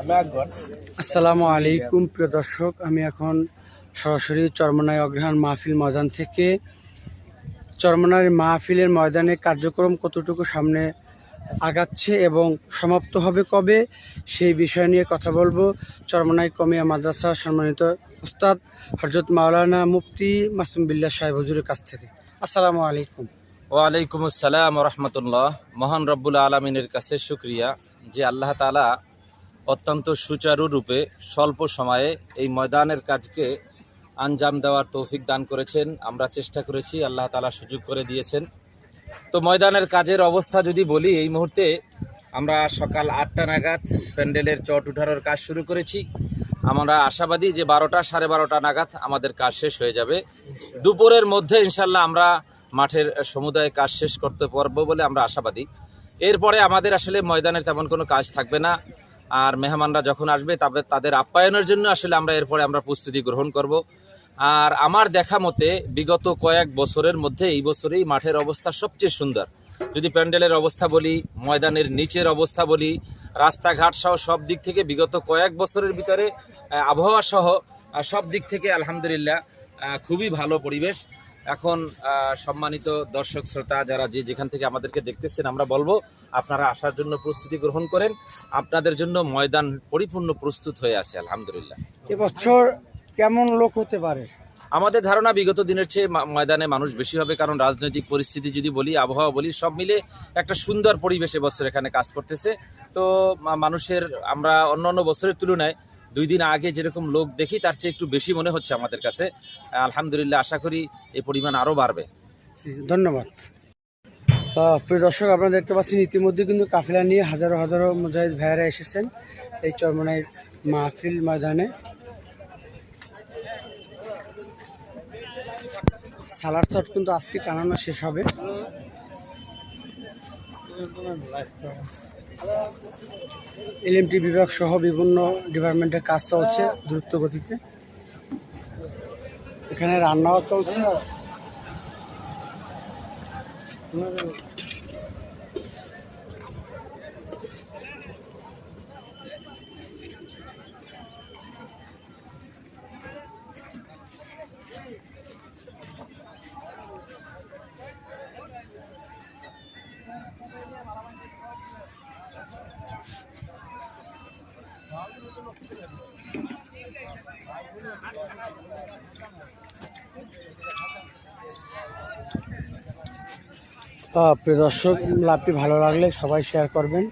আসসালামু আলাইকুম প্রিয় দর্শক। আমি এখন সরাসরি চরমনাই অগ্রহায়ণ মাহফিল ময়দান থেকে। চরমনাই মাহফিলের ময়দানে কার্যক্রম কতটুকু সামনে আগাচ্ছে এবং সমাপ্ত হবে কবে সেই বিষয় নিয়ে কথা বলব। চরমনাই কমিয়া মাদ্রাসার সম্মানিত উস্তাদ হজরত মাওলানা মুফতি মাসুম বিল্লাহ সাহেব হজুরের কাছ থেকে। আসসালামু আলাইকুম। ওয়ালাইকুম আসসালাম রহমতুল্লাহ। মহান রব্বুল আলমিনের কাছে শুক্রিয়া যে আল্লাহ তালা অত্যন্ত সুচারুরূপে স্বল্প সময়ে এই ময়দানের কাজকে আঞ্জাম দেওয়ার তৌফিক দান করেছেন। আমরা চেষ্টা করেছি, আল্লাহ তালা সুযোগ করে দিয়েছেন। তো ময়দানের কাজের অবস্থা যদি বলি, এই মুহূর্তে আমরা সকাল আটটা নাগাদ প্যান্ডেলের চট উঠানোর কাজ শুরু করেছি। আমরা আশাবাদী যে বারোটা সাড়ে বারোটা নাগাদ আমাদের কাজ শেষ হয়ে যাবে। দুপুরের মধ্যে ইনশাল্লাহ আমরা মাঠের সমুদায় কাজ শেষ করতে পারব বলে আমরা আশাবাদী। এরপরে আমাদের আসলে ময়দানের তেমন কোনো কাজ থাকবে না। আর মেহমানরা যখন আসবে, তবে তাদের আপ্যায়নের জন্য আসলে আমরা এরপরে আমরা প্রস্তুতি গ্রহণ করব। আর আমার দেখা মতে, বিগত কয়েক বছরের মধ্যে এই বছরেই মাঠের অবস্থা সবচেয়ে সুন্দর। যদি প্যান্ডেলের অবস্থা বলি, ময়দানের নিচের অবস্থা বলি, রাস্তাঘাট সহ সব দিক থেকে বিগত কয়েক বছরের ভিতরে আবহাওয়া সহ সব দিক থেকে আলহামদুলিল্লাহ খুবই ভালো পরিবেশ। এখন সম্মানিত দর্শক শ্রোতা যারা যে যেখান থেকে আমাদেরকে দেখতেছেন আমরা বলব আপনারা আসার জন্য প্রস্তুতি গ্রহণ করেন। আপনাদের জন্য ময়দান পরিপূর্ণ প্রস্তুত হয়ে আছে আলহামদুলিল্লাহ। এবছর কেমন লোক হতে পারে? আমাদের ধারণা বিগত দিনের চেয়ে ময়দানে মানুষ বেশি হবে কারণ রাজনৈতিক পরিস্থিতি যদি বলি আবহাওয়া বলি সব মিলে একটা সুন্দর পরিবেশে বছর এখানে কাজ করতেছে। তো মানুষের আমরা অন্যান্য বছরের তুলনায় দুই দিন আগে যেরকম লোক দেখি, তার চেয়ে একটু বেশি মনে হচ্ছে আমাদের কাছে। আলহামদুলিল্লাহ, আশা করি এই পরিমাণ আরও বাড়বে। ধন্যবাদ। প্রিয় দর্শক, আপনারা দেখতে পাচ্ছেন, ইতিমধ্যে কিন্তু কাফিলা নিয়ে হাজারো হাজারো মুজাহিদ ভাইয়েরা এসেছেন এই চরমনাই মাহফিল ময়দানে। সালার চট কিন্তু আজকে টানানো শেষ হবে। এলএমটি বিভাগ সহ বিভিন্ন ডিপার্টমেন্টের কাজ চলছে দ্রুত গতিতে। এখানে রান্নাও চলছে। প্রিয় দর্শক লাভটি ভালো লাগলে সবাই শেয়ার করবেন।